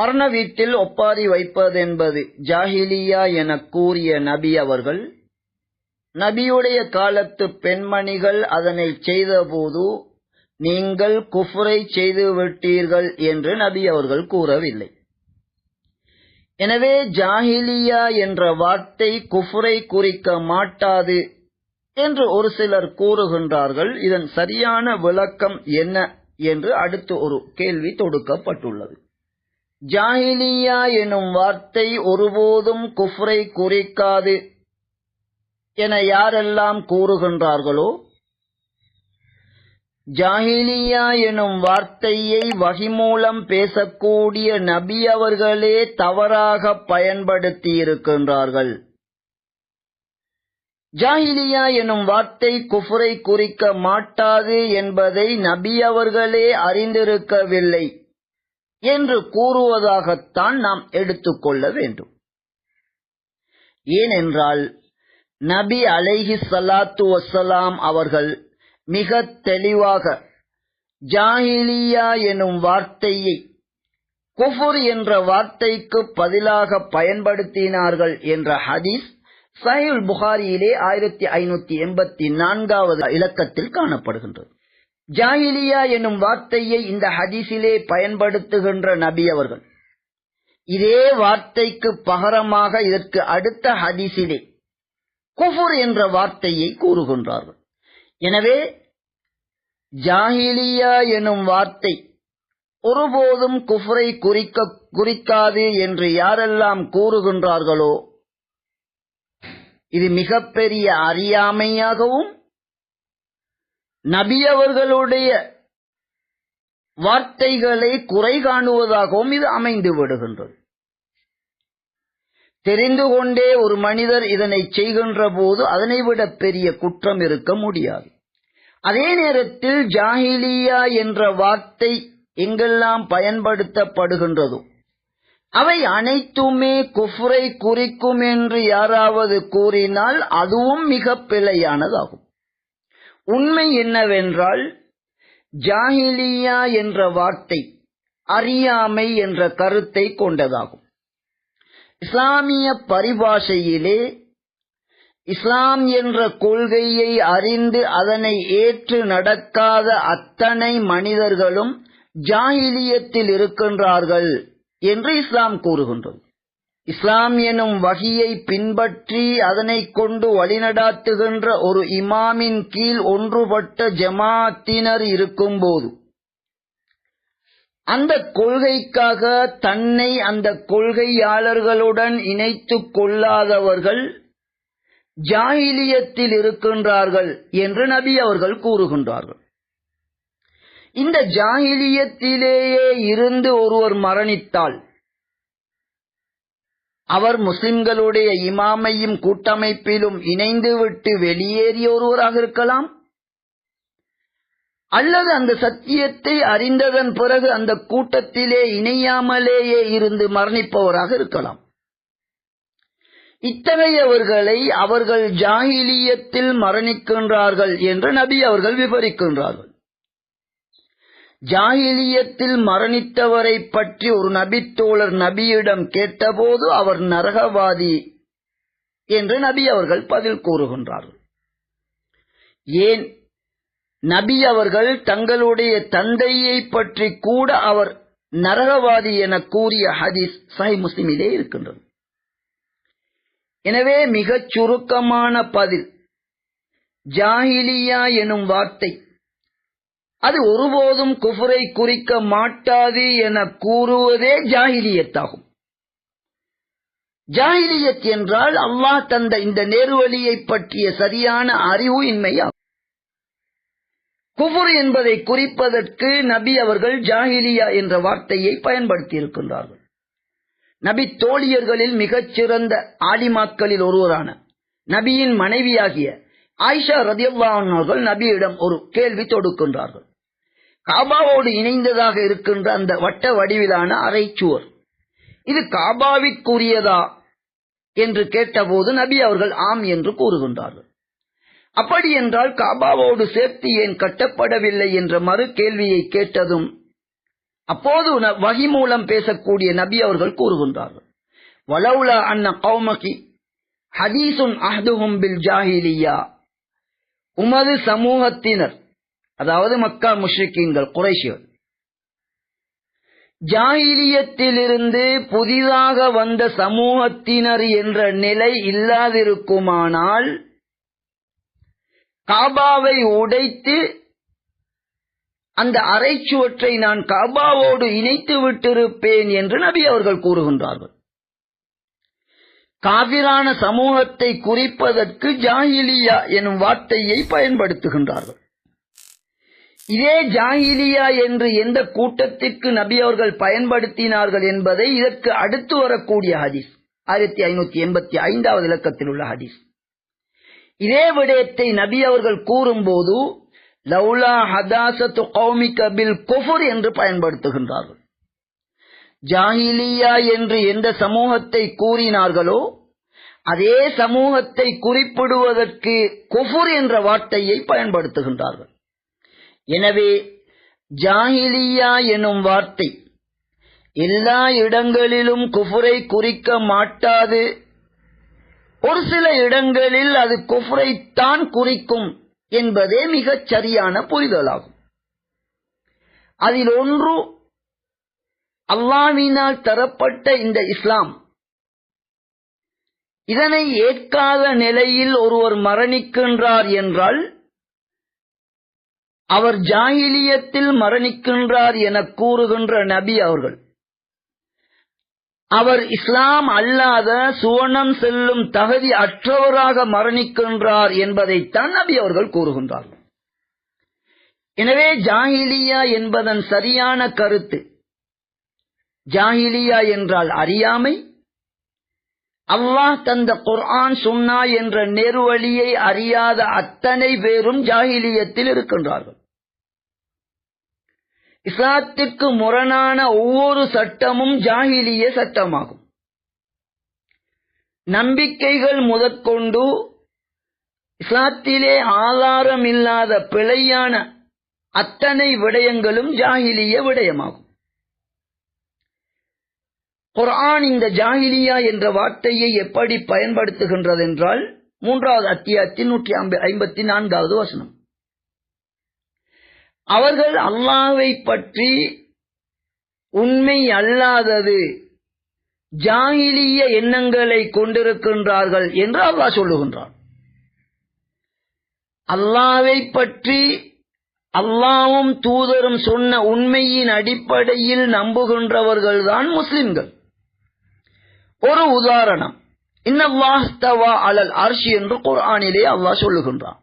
மரண வீட்டில் ஒப்பாரி வைப்பதென்பது ஜாஹிலியா என கூறிய நபி அவர்கள் நபியுடைய காலத்து பெண்மணிகள் அதனை செய்தபோது நீங்கள் குஃப்ரை செய்து விட்டீர்கள் என்று நபி அவர்கள் கூறவில்லை. எனவே ஜாஹிலியா என்ற வார்த்தை குஃப்ரை குறிக்க மாட்டாது என்று ஒரு சிலர் கூறுகின்றார்கள். இதன் சரியான விளக்கம் என்ன என்று அடுத்து ஒரு கேள்வி தொடுக்கப்பட்டுள்ளது. ஜாஹிலியா எனும் வார்த்தை ஒருபோதும் குஃப்ரை குறிக்காது என யாரெல்லாம் கூறுகின்றார்களோ ஜாஹிலியா எனும் வார்த்தையை வகிமூலம் பேசக்கூடிய நபி அவர்களே தவறாக பயன்படுத்தியிருக்கின்றார்கள். ஜாஹிலியா எனும் வார்த்தை குஃபுரை குறிக்க மாட்டாது என்பதை நபி அவர்களே அறிந்திருக்கவில்லை. என்று கூறுவதாகத்தான் நாம் எடுத்துக்கொள்ள வேண்டும். ஏனென்றால் நபி அலைஹி சலாத்து வசலாம் அவர்கள் மிக தெளிவாக ஜாஹிலியா எனும் வார்த்தையை குஃபுர் என்ற வார்த்தைக்கு பதிலாக பயன்படுத்தினார்கள் என்ற ஹதீஸ் சயுல் புகாரியிலே ஆயிரத்தி ஐநூத்தி எண்பத்தி நான்காவது இலக்கத்தில் காணப்படுகின்றது. ஜாஹிலியா என்னும் வார்த்தையை இந்த ஹதீஸிலே பயன்படுத்துகின்ற நபி அவர்கள். இதே வார்த்தைக்கு பகரமாக இதற்கு அடுத்த ஹதீஸிலே குஃபுர் என்ற வார்த்தையை கூறுகின்றார்கள். எனவே ஜாஹிலியா எனும் வார்த்தை ஒருபோதும் குஃபரை குறிக்க குறிக்காது என்று யாரெல்லாம் கூறுகின்றார்களோ இது மிகப்பெரிய அறியாமையாகவும் நபியவர்களுடைய வார்த்தைகளை குறை காணுவதாகவும் இது அமைந்து விடுகின்றது. தெரிந்து கொண்டே ஒரு மனிதர் இதனை செய்கின்ற போது அதனை விட பெரிய குற்றம் இருக்க முடியாது. அதே நேரத்தில் ஜாஹிலியா என்ற வார்த்தை எங்கெல்லாம் பயன்படுத்தப்படுகின்றதோ? அவை அனைத்துமே குஃப்ரை குறிக்கும் என்று யாராவது கூறினால் அதுவும் மிக பிழையானதாகும். உண்மை என்னவென்றால் ஜாஹிலியா என்ற வார்த்தை அறியாமை என்ற கருத்தை கொண்டதாகும். இஸ்லாமிய பரிபாஷையிலே இஸ்லாம் என்ற கொள்கையை அறிந்து அதனை ஏற்று நடக்காத அத்தனை மனிதர்களும் ஜாஹிலியத்தில் இருக்கின்றார்கள் என்று இஸ்லாம் கூறுகின்றது. இஸ்லாம் எனும் வகையை பின்பற்றி அதனை கொண்டு வழிநடாத்துகின்ற ஒரு இமாமின் கீழ் ஒன்றுபட்ட ஜமாத்தினர் இருக்கும்போது அந்த கொள்கைக்காக தன்னை அந்த கொள்கையாளர்களுடன் இணைத்துக் கொள்ளாதவர்கள் ஜாயிலியத்தில் இருக்கின்றார்கள் என்று நபி அவர்கள் கூறுகின்றார்கள். இந்த ஜாகிலியத்திலேயே இருந்து ஒருவர் மரணித்தால் அவர் முஸ்லிம்களுடைய இமாமையும் கூட்டமைப்பிலும் இணைந்துவிட்டு வெளியேறிய ஒருவராக இருக்கலாம். அல்லது அந்த சத்தியத்தை அறிந்ததன் பிறகு அந்த கூட்டத்திலே இணையாமலேயே இருந்து மரணிப்பவராக இருக்கலாம். இத்தகையவர்களை அவர்கள் ஜாகிலியத்தில் மரணிக்கின்றார்கள் என்று நபி அவர்கள் விவரிக்கின்றார்கள் ஜாகிலியத்தில் மரணித்தவரை பற்றி ஒரு நபித்தோழர் நபியிடம் கேட்டபோது அவர் நரகவாதி என்று நபி அவர்கள் பதில் கூறுகின்றார்கள். ஏன்? நபி அவர்கள் தங்களுடைய தந்தையை பற்றி கூட அவர் நரகவாதி என கூறிய ஹதீஸ் சஹி முஸ்லிமிலே இருக்கின்றது. எனவே மிகச் சுருக்கமான பதில் ஜாஹிலியா எனும் வார்த்தை அது ஒருபோதும் குஃபரை குறிக்க மாட்டாது என கூறுவதே ஜாகிலியத்தாகும். ஜாகிலியத் என்றால் அல்லாஹ் தந்த இந்த நேர்வழியை பற்றிய சரியான அறிவு இன்மையாகும். குஃபுர் என்பதை குறிப்பதற்கு நபி அவர்கள் ஜாகிலியா என்ற வார்த்தையை பயன்படுத்தி இருக்கின்றார்கள் நபி தோழியர்களில் மிகச்சிறந்த ஆலிமாக்களில் ஒருவரான நபியின் மனைவியாகிய ஆயிஷா ரதியுல்லான் அவர்கள் நபியிடம் ஒரு கேள்வி தொடுக்கின்றார்கள். காபாவோடு இணைந்ததாக இருக்கின்ற அந்த வட்ட வடிவிலான அரைச்சுவர். இது காபாவிற்குரியதா என்று கேட்டபோது நபி அவர்கள் ஆம் என்று கூறுகின்றார்கள். அப்படி என்றால் காபாவோடு சேர்த்து ஏன் கட்டப்படவில்லை என்ற மறு கேள்வியை கேட்டதும் அப்போது ந- வகி மூலம் பேசக்கூடிய நபி அவர்கள் கூறுகின்றார்கள். வலவுலா அன்ன கௌமகி ஹதீசுன் அஹ்துஹும் பில் ஜாஹிலியா. உமது சமூகத்தினர் அதாவது மக்கா முஷ்ரிக்கீன்கள் குறைஷிகள். ஜாயிலியத்திலிருந்து புதிதாக வந்த சமூகத்தினர் என்ற நிலை இல்லாதிருக்குமானால் காபாவை உடைத்து அந்த அரைச்சுவற்றை நான் காபாவோடு இணைத்து விட்டிருப்பேன் என்று நபி அவர்கள் கூறுகின்றார்கள். காவிரான சமூகத்தை குறிப்பதற்கு ஜாயிலியா எனும் வார்த்தையை பயன்படுத்துகின்றார்கள். இதே ஜாஹிலியா என்று எந்த கூட்டத்திற்கு நபி அவர்கள் பயன்படுத்தினார்கள் என்பதை இதற்கு அடுத்து வரக்கூடிய ஹதீஸ். ஆயிரத்தி ஐநூத்தி எண்பத்தி ஐந்தாவது இலக்கத்தில் உள்ள ஹதீஸ். இதே விடயத்தை நபி அவர்கள் கூறும்போது லவுலா ஹதாசத்து கௌமிக பில் குஃபுர் என்று பயன்படுத்துகின்றார்கள். ஜாஹிலியா என்று எந்த சமூகத்தை கூறினார்களோ அதே சமூகத்தை குறிப்பிடுவதற்கு குஃபுர் என்ற வார்த்தையை பயன்படுத்துகின்றார்கள். எனவே ஜாஹிலியா எனும் வார்த்தை எல்லா இடங்களிலும் குஃபுரை குறிக்க மாட்டாது. ஒரு சில இடங்களில் அது குஃபுரைத்தான் குறிக்கும் என்பதே மிகச் சரியான புரிதலாகும். அதில் ஒன்று அல்லாவினால் தரப்பட்ட இந்த இஸ்லாம். இதனை ஏற்காத நிலையில் ஒருவர் மரணிக்கின்றார் என்றால் அவர் ஜாயிலியத்தில் மரணிக்கின்றார் என கூறுகின்ற நபி அவர்கள். அவர் இஸ்லாம் அல்லாத சுவனம் செல்லும் தகுதி அற்றவராக மரணிக்கின்றார் என்பதைத்தான் நபி அவர்கள் கூறுகின்றார்கள் எனவே ஜாகிலியா என்பதன் சரியான கருத்து ஜாகிலியா என்றால் அறியாமை அல்லாஹ் தந்த குர்ஆன் சுன்னா என்ற நெருவழியை அறியாத அத்தனை பேரும் ஜாகிலியத்தில் இருக்கின்றார்கள். இஸ்லாத்திற்கு முரணான ஒவ்வொரு சட்டமும் ஜாகிலிய சட்டமாகும். நம்பிக்கைகள் முதற்கொண்டு இஸ்லாத்திலே ஆதாரம் இல்லாத பிழையான அத்தனை விடயங்களும் ஜாகிலிய விடயமாகும். குரான் இந்த ஜாகிலியா என்ற வார்த்தையை எப்படி பயன்படுத்துகின்றது என்றால் மூன்றாவது அத்தியாயத்தின் நூற்றி ஐம்பத்தி நான்காவது வசனம். அவர்கள் அல்லாவை பற்றி உண்மை அல்லாதது ஜாகிலிய எண்ணங்களை கொண்டிருக்கின்றார்கள் என்று அல்லாஹ் சொல்லுகின்றான். அல்லாவை பற்றி அல்லாவும் தூதரும் சொன்ன உண்மையின் அடிப்படையில் நம்புகின்றவர்கள்தான் முஸ்லிம்கள். ஒரு உதாரணம் இன்னல்லாஹ்தவா அலல் அர்ஷி என்று குர்ஆனிலே அல்லாஹ் சொல்லுகின்றான்.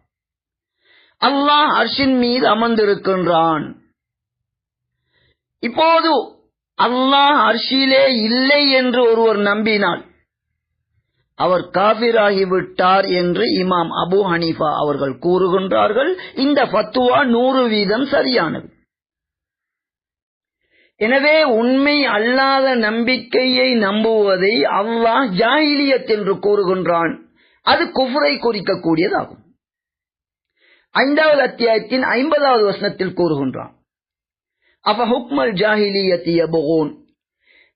அல்லாஹ் அர்ஷின் மீது அமர்ந்திருக்கின்றான். இப்போது அல்லாஹ் அர்ஷிலே இல்லை என்று ஒருவர் நம்பினால் அவர் காபிராகிவிட்டார் என்று இமாம் அபு ஹனீஃபா அவர்கள் கூறுகின்றார்கள். இந்த பத்துவா நூறு வீதம் சரியானது. எனவே உண்மை அல்லாத நம்பிக்கையை நம்புவதை அல்லாஹ் ஜாயிலியத் என்று கூறுகின்றான். அது குஃபரை குறிக்கக்கூடியதாகும். ஐந்தாவது அத்தியாயத்தின் ஐம்பதாவது வசனத்தில் கூறுகின்றான். அப்ப ஹுக்மல் ஜாஹிலியத்திய புகோன்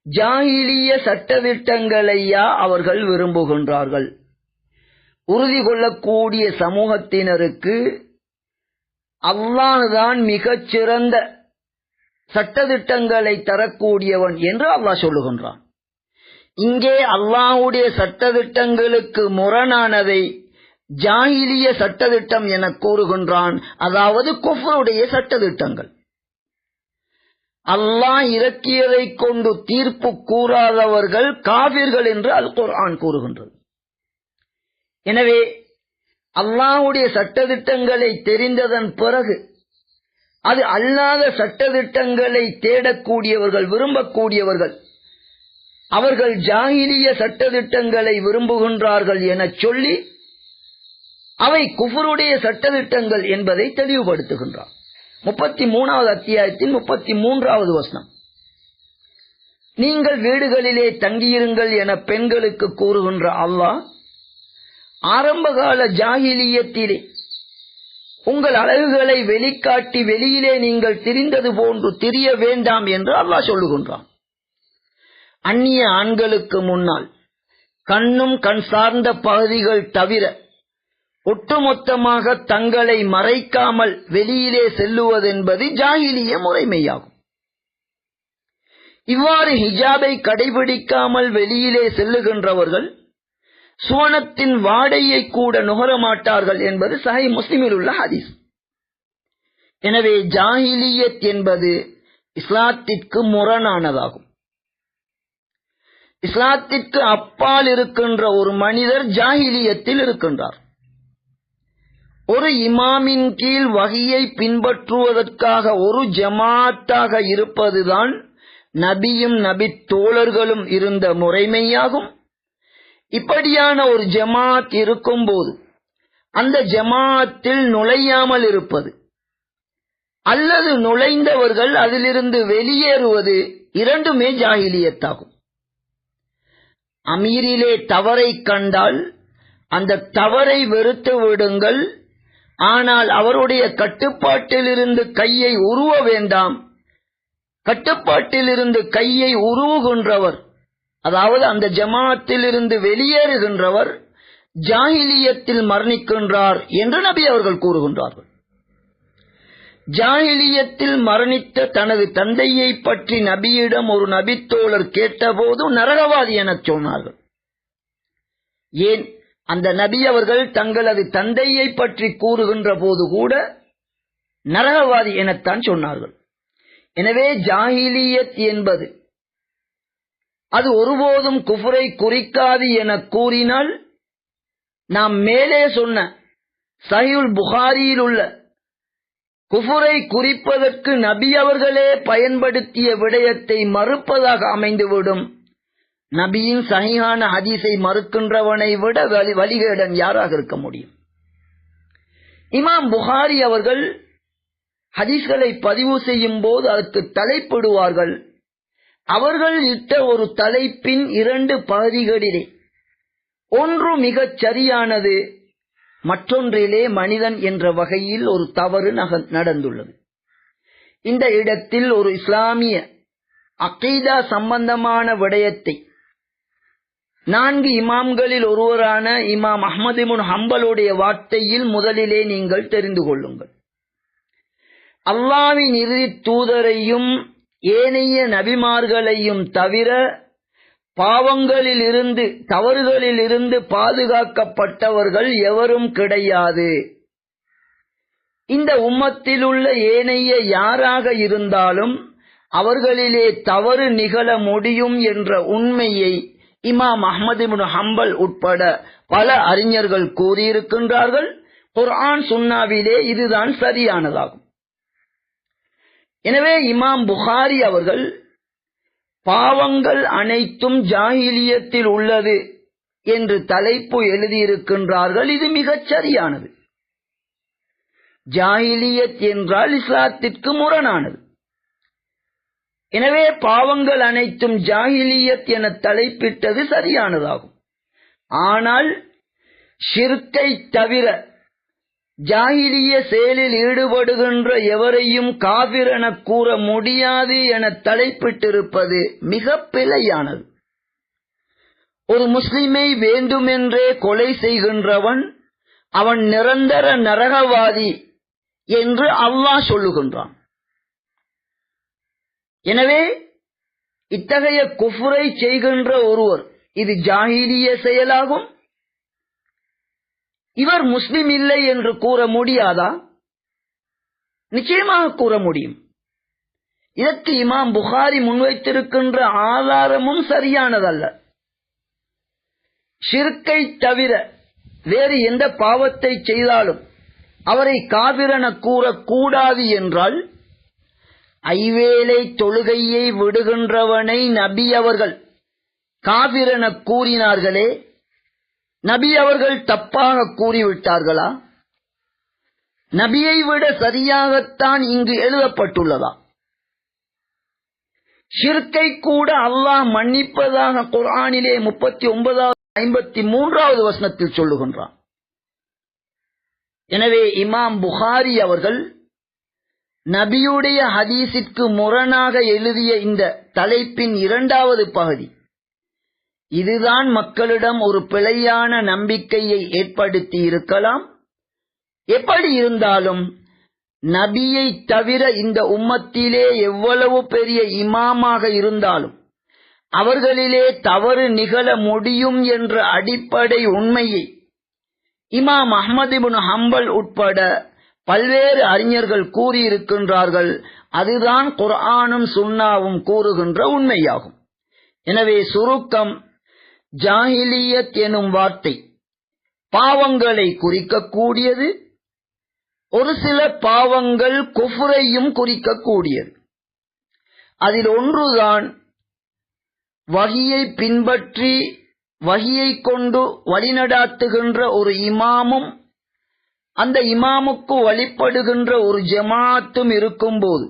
ஜாஹிலிய சட்டதிட்டங்களையா அவர்கள் விரும்புகின்றார்கள்? உறுதி கொள்ளக்கூடிய சமூகத்தினருக்கு அல்லாஹ்தான் மிகச் சிறந்த சட்டதிட்டங்களை தரக்கூடியவன் என்று அல்லாஹ் சொல்லுகின்றான். இங்கே அல்லாஹுடைய சட்டதிட்டங்களுக்கு முரணானதை ஜாயிலிய சட்டதிட்டம் என கூறுகின்றான். அதாவது குஃபருடைய சட்டதிட்டங்கள். அல்லாஹ் இறக்கியதை கொண்டு தீர்ப்பு கூறாதவர்கள் காவிர்கள் என்று அல் குர்ஆன் கூறுகின்றது. எனவே அல்லாஹுடைய சட்டதிட்டங்களை தெரிந்ததன் பிறகு அது அல்லாத சட்டதிட்டங்களை தேடக்கூடியவர்கள் விரும்பக்கூடியவர்கள் அவர்கள் ஜாகிலிய சட்டதிட்டங்களை விரும்புகின்றார்கள் என சொல்லி அவை குஃபருடைய சட்டதிட்டங்கள் என்பதை தெளிவுபடுத்துகின்றான். முப்பத்தி மூணாவது அத்தியாயத்தின் முப்பத்தி மூன்றாவது வசனம். நீங்கள் வீடுகளிலே தங்கியிருங்கள் என பெண்களுக்கு கூறுகின்ற அல்லாஹ் ஆரம்பகால ஜாகிலியத்திலே உங்கள் அழகுகளை வெளிக்காட்டி வெளியிலே நீங்கள் திரிந்தது போன்று திரிய வேண்டாம் என்று அல்லாஹ் சொல்லுகின்றான். அந்நிய ஆண்களுக்கு முன்னால் கண்ணும் கண் சார்ந்த பகுதிகள் தவிர ஒட்டுமொத்தமாக தங்களை மறைக்காமல் வெளியிலே செல்லுவதென்பது ஜாகிலிய முறைமையாகும். இவ்வாறு ஹிஜாபை கடைபிடிக்காமல் வெளியிலே செல்லுகின்றவர்கள் சுவனத்தின் வாடையை கூட நுகர மாட்டார்கள் என்பது சஹை முஸ்லிமில் உள்ள ஹதீஸ். எனவே ஜாகிலியத் என்பது இஸ்லாத்திற்கு முரணானதாகும். இஸ்லாத்திற்கு அப்பால் இருக்கின்ற ஒரு மனிதர் ஜாகிலியத்தில் இருக்கின்றார். ஒரு இமாமின் கீழ் வகையை பின்பற்றுவதற்காக ஒரு ஜமாத்தாக இருப்பதுதான் நபியும் நபி தோழர்களும் இருந்த முறைமையாகும். இப்படியான ஒரு ஜமாத் இருக்கும்போது அந்த ஜமாத்தில் நுழையாமல் இருப்பது அல்லது நுழைந்தவர்கள் அதிலிருந்து வெளியேறுவது இரண்டுமே ஜாகிலியத்தாகும். அமீரிலே தவறை கண்டால் அந்த தவறை வெறுத்து விடுங்கள் ஆனால் அவருடைய கட்டுப்பாட்டிலிருந்து கையை உருவ வேண்டாம். கட்டுப்பாட்டிலிருந்து கையை உருவுகின்றவர். அதாவது அந்த ஜமாத்திலிருந்து வெளியேறுகின்றவர் ஜாகிலியத்தில் மரணிக்கின்றார் என்று நபி அவர்கள் கூறுகின்றார்கள். ஜாகிலியத்தில் மரணித்த தனது தந்தையை பற்றி நபியிடம் ஒரு நபித்தோழர் கேட்டபோது நரகவாதி எனச் சொன்னார்கள். ஏன்? அந்த நபி அவர்கள் தங்களது தந்தையை பற்றி கூறுகின்ற போது கூட நரகவாதி எனத்தான் சொன்னார்கள். எனவே ஜாகிலியத் என்பது அது ஒருபோதும் குஃபரை குறிக்காது என கூறினால் நாம் மேலே சொன்ன சஹியுல் புகாரியில் உள்ள குஃபுரை குறிப்பதற்கு நபி அவர்களே பயன்படுத்திய விடயத்தை மறுப்பதாக அமைந்துவிடும். நபியின் சகியான ஹதீஸை மறுக்கின்றவனை விட வலி வழிகேடன் யாராக இருக்க முடியும்? இமாம் புகாரி அவர்கள் ஹதீஸ்களை பதிவு செய்யும் போது அதற்கு தலைப்பிடுவார்கள். அவர்கள் இட்ட ஒரு தலைப்பின் இரண்டு பகுதிகளிலே ஒன்று மிகச் சரியானது மற்றொன்றிலே மனிதன் என்ற வகையில் ஒரு தவறு நடந்துள்ளது. இந்த இடத்தில் ஒரு இஸ்லாமிய அகீதா சம்பந்தமான விடயத்தை நான்கு இமாம்களில் ஒருவரான இமாம் அஹமதிமுன் ஹம்பலுடைய வார்த்தையில் முதலிலே நீங்கள் தெரிந்து கொள்ளுங்கள். அல்லாவின் இறுதி தூதரையும் ஏனைய நபிமார்களையும் தவிர பாவங்களில் இருந்து தவறுகளில் இருந்து பாதுகாக்கப்பட்டவர்கள் எவரும் கிடையாது. இந்த உம்மத்தில் உள்ள ஏனைய யாராக இருந்தாலும் அவர்களிலே தவறு நிகழ முடியும் என்ற உண்மையை இமாம் அஹமது ஹம்பல் உட்பட பல அறிஞர்கள் கூறியிருக்கின்றார்கள் குர்ஆன் சுன்னாவிலே இதுதான் சரியானதாகும். எனவே இமாம் புகாரி அவர்கள் பாவங்கள் அனைத்தும் ஜாகிலியத்தில் உள்ளது என்று தலைப்பு எழுதியிருக்கின்றார்கள் இது மிகச் சரியானது. ஜாகிலியத் என்றால் இஸ்லாத்திற்கு முரணானது. எனவே பாவங்கள் அனைத்தும் ஜாகிலியத் என தலைப்பிட்டது சரியானதாகும். ஆனால் ஷிர்கை தவிர ஜாகிலிய செயலில் ஈடுபடுகின்ற எவரையும் காவிர் என கூற முடியாது என தலைப்பிட்டிருப்பது மிக பிழையானது. ஒரு முஸ்லிமை வேண்டுமென்றே கொலை செய்கின்றவன் அவன் நிரந்தர நரகவாதி என்று அல்லாஹ் சொல்லுகின்றான். எனவே இத்தகைய குஃபுரை செய்கின்ற ஒருவர் இது ஜாகிரிய செயலாகும்? இவர் முஸ்லிம் இல்லை என்று கூற முடியாதா? நிச்சயமாக கூற முடியும். இதற்கு இமாம் புகாரி முன்வைத்திருக்கின்ற ஆதாரமும் சரியானதல்ல. சிறுக்கை தவிர வேறு எந்த பாவத்தை செய்தாலும் அவரை காவிரன கூறக்கூடாது என்றால் ஐவேளை தொழுகையை விடுகின்றவனை நபி அவர்கள். காவிரன கூறினார்களே நபி அவர்கள் தப்பாக கூறிவிட்டார்களா? நபியை விட சரியாகத்தான் இங்கு எழுதப்பட்டுள்ளதா? ஷிர்கை கூட அல்லாஹ் மன்னிப்பதாக குரானிலே முப்பத்தி ஒன்பதாவது ஐம்பத்தி மூன்றாவது வசனத்தில் சொல்லுகின்றான். எனவே இமாம் புகாரி அவர்கள் நபியுடைய ஹதீஸிற்கு முரணாக எழுதிய இந்த தலைப்பின் இரண்டாவது பகுதி. இதுதான் மக்களிடம் ஒரு பிழையான நம்பிக்கையை ஏற்படுத்தி இருக்கலாம். எப்படி இருந்தாலும் நபியை தவிர இந்த உம்மத்திலே எவ்வளவு பெரிய இமாமாக இருந்தாலும் அவர்களிலே தவறு நிகழ முடியும் என்ற அடிப்படை உண்மையை இமாம் அஹ்மது ஹம்பல் உட்பட பல்வேறு அறிஞர்கள் கூறியிருக்கின்றார்கள். அதுதான் குர்ஆனும் சுன்னாவும் கூறுகின்ற உண்மையாகும். எனவே சுருக்கம் ஜாஹிலியத் எனும் வார்த்தை பாவங்களை குறிக்கக்கூடியது ஒரு சில பாவங்கள் குஃபுரையும் குறிக்கக்கூடியது. அதில் ஒன்றுதான் வகியை பின்பற்றி வகியை கொண்டு வழிநடாத்துகின்ற ஒரு இமாமும் அந்த இமாமுக்கு வழிபடுகின்ற ஒரு ஜமாத்தும் இருக்கும்போது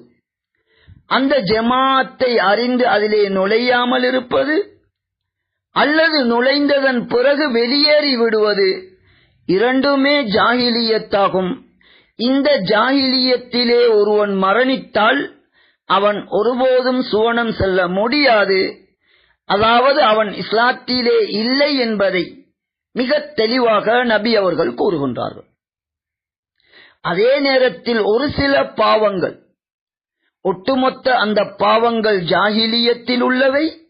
அந்த ஜமாத்தை அறிந்து அதிலே நுழையாமல் இருப்பது அல்லது நுழைந்ததன் பிறகு வெளியேறி விடுவது இரண்டுமே ஜாகிலியத்தாகும். இந்த ஜாகிலியத்திலே ஒருவன் மரணித்தால் அவன் ஒருபோதும் சுவனம் செல்ல முடியாது. அதாவது அவன் இஸ்லாத்திலே இல்லை என்பதை மிக தெளிவாக நபி அவர்கள் கூறுகின்றார்கள். அதே நேரத்தில் ஒரு சில பாவங்கள். ஒட்டுமொத்த அந்த பாவங்கள் ஜாகிலியத்தில் உள்ளவை.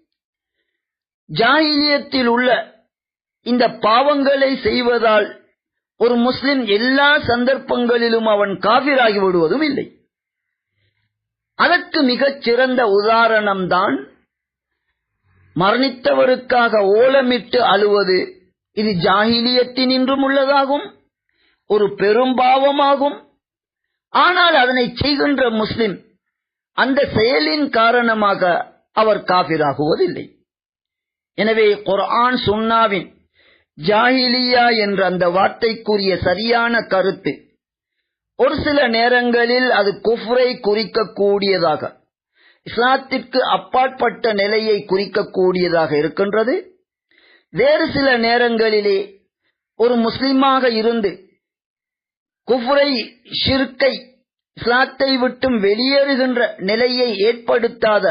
ஜாகிலியத்தில் உள்ள இந்த பாவங்களை செய்வதால் ஒரு முஸ்லிம் எல்லா சந்தர்ப்பங்களிலும் அவன் காவிராகி விடுவதும் இல்லை. அதற்கு மிகச் சிறந்த உதாரணம்தான் மரணித்தவருக்காக ஓலமிட்டு அழுவது. இது ஜாகிலியத்தினின்றும் உள்ளதாகும். ஒரு பெரும்பாவமாகும் ஆனால் அதனை செய்கின்ற முஸ்லிம் அந்த செயலின் காரணமாக அவர் காபிராகுவதில்லை. எனவே குர்ஆன் சுன்னாவின் ஜாஹிலியா என்ற அந்த வார்த்தைக்குரிய சரியான கருத்து ஒரு சில நேரங்களில் அது குஃப்ரை குறிக்கக்கூடியதாக இஸ்லாத்திற்கு அப்பாற்பட்ட நிலையை குறிக்கக்கூடியதாக இருக்கின்றது. வேறு சில நேரங்களிலே ஒரு முஸ்லிமாக இருந்து குஃபுரை ஷிர்கை இஸ்லாத்தை விட்டும் வெளியேறுகின்ற நிலையை ஏற்படுத்தாத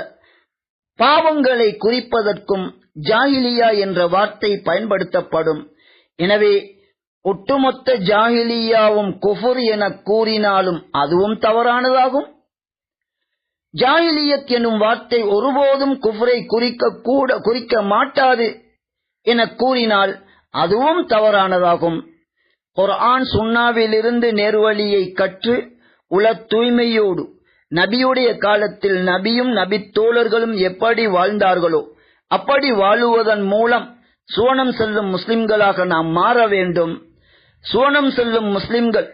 பாவங்களை குறிப்பதற்கும் ஜாகிலியா என்ற வார்த்தை பயன்படுத்தப்படும். எனவே ஒட்டுமொத்த ஜாகிலியாவும் குஃபுர் என கூறினாலும் அதுவும் தவறானதாகும். ஜாகிலியத் எனும் வார்த்தை ஒருபோதும் குஃபரை குறிக்க கூட குறிக்க மாட்டாது என கூறினால் அதுவும் தவறானதாகும். குர்ஆன் சுண்ணாவிலிருந்து நேர்வழியை கற்று உள தூய்மையோடு நபியுடைய காலத்தில் நபியும் நபி தோழர்களும் எப்படி வாழ்ந்தார்களோ அப்படி வாழுவதன் மூலம் சுவனம் செல்லும் முஸ்லிம்களாக நாம் மாற வேண்டும். சுவனம் செல்லும் முஸ்லிம்கள்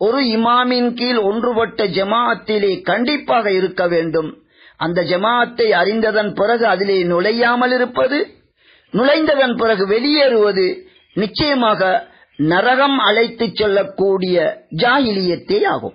ஒரு இமாமின் கீழ் ஒன்றுபட்ட ஜமாஅத்திலே கண்டிப்பாக இருக்க வேண்டும். அந்த ஜமாஅத்தை அறிந்ததன் பிறகு அதிலே நுழையாமல் இருப்பது நுழைந்ததன் பிறகு வெளியேறுவது நிச்சயமாக நரகம் அழைத்துச் செல்லக்கூடிய ஜாகிலியத்தே ஆகும்.